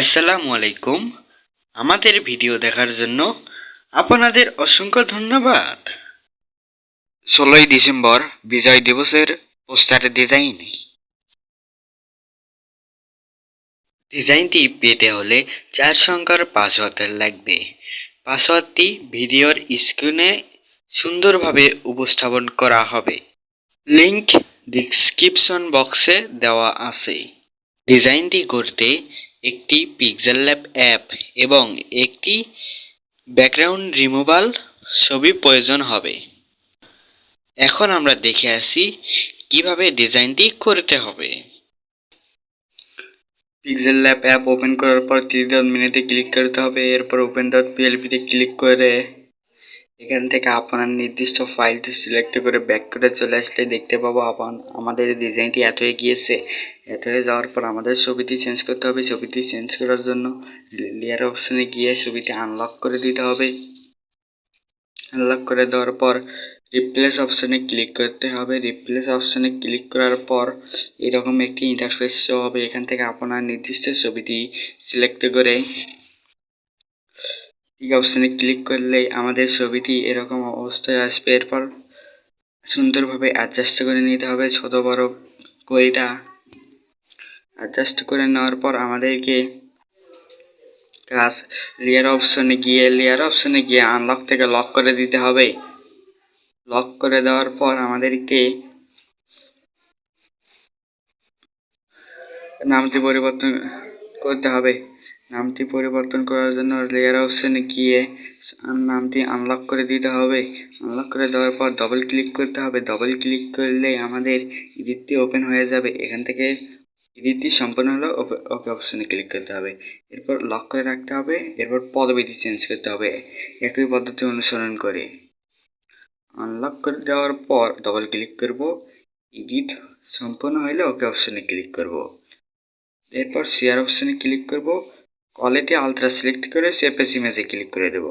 আসসালামু আলাইকুম। আমাদের ভিডিও দেখার জন্য আপনাদের অসংখ্য ধন্যবাদ। ষোলোই ডিসেম্বর বিজয় দিবসের পোস্টার ডিজাইন। ডিজাইনটি পেতে হলে চার সংখ্যার পাসওয়ার্ড লাগবে। পাসওয়ার্ডটি ভিডিওর স্ক্রিনে সুন্দরভাবে উপস্থাপন করা হবে। লিংক ডিসক্রিপশন বক্সে দেওয়া আছে। ডিজাইনটি করতে একটি পিক্সেল ল্যাব অ্যাপ এবং একটি ব্যাকগ্রাউন্ড রিমুভাল ছবি প্রয়োজন হবে। এখন আমরা দেখে আসি কীভাবে ডিজাইনটি করতে হবে। পিক্সেল ল্যাব অ্যাপ ওপেন করার পর থ্রি ডট মিনিটে ক্লিক করতে হবে, এরপর ওপেন ডট পিএলপিতে ক্লিক করে এখান থেকে আপনার নির্দিষ্ট ফাইলটি সিলেক্ট করে ব্যাক করে চলে আসলে দেখতে পাবো আপন, আমাদের ডিজাইনটি এত হয়ে গিয়েছে এত হয়ে যাওয়ার পর আমাদের ছবিটি চেঞ্জ করতে হবে, ছবিটি চেঞ্জ করার জন্য লেয়ার অপশনে গিয়ে ছবিটি আনলক করে দিতে হবে। আনলক করে দেওয়ার পর রিপ্লেস অপশনে ক্লিক করতে হবে রিপ্লেস অপশনে ক্লিক করার পর এরকম একটি ইন্টারফেস শো হবে, এখান থেকে আপনার নির্দিষ্ট ছবিটি সিলেক্ট করে ঠিক অপশনে ক্লিক করলে আমাদের ছবিটি এরকম অবস্থায় আসবে। এরপর সুন্দরভাবে অ্যাডজাস্ট করে নিতে হবে ছোট বড় কইটা অ্যাডজাস্ট করে নেওয়ার পর আমাদেরকে কাজ লেয়ার অপশনে গিয়ে লেয়ার অপশনে গিয়ে আনলক থেকে লক করে দিতে হবে। লক করে দেওয়ার পর আমাদেরকে নামটি পরিবর্তন করতে হবে। নামটি পরিবর্তন করার জন্য লেয়ার অপশানে গিয়ে নামটি আনলক করে দিতে হবে। আনলক করে দেওয়ার পর ডবল ক্লিক করতে হবে। ডবল ক্লিক করলে আমাদের এডিটটি ওপেন হয়ে যাবে। এখান থেকে ইডিটটি সম্পূর্ণ হলো ওকে অপশানে ক্লিক করতে হবে। এরপর লক করে রাখতে হবে। এরপর পদবিটি চেঞ্জ করতে হবে। একই পদ্ধতি অনুসরণ করে আনলক করে দেওয়ার পর ডবল ক্লিক করব। এডিট সম্পূর্ণ হলে ওকে অপশানে ক্লিক করব। এরপর শেয়ার অপশানে ক্লিক করব। কোয়ালিটি আলট্রা সিলেক্ট করে সেপেস ইমেজে ক্লিক করে দেব।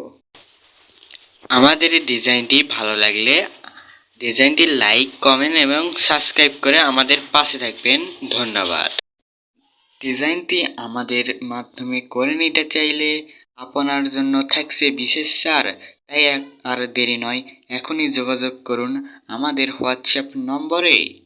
আমাদের এই ডিজাইনটি ভালো লাগলে ডিজাইনটি লাইক কমেন্ট এবং সাবস্ক্রাইব করে আমাদের পাশে থাকবেন। ধন্যবাদ। ডিজাইনটি আমাদের মাধ্যমে করে নিতে চাইলে আপনার জন্য থাকছে বিশেষ ছাড়। তাই আর দেরি নয়, এখনই যোগাযোগ করুন আমাদের হোয়াটসঅ্যাপ নম্বরে।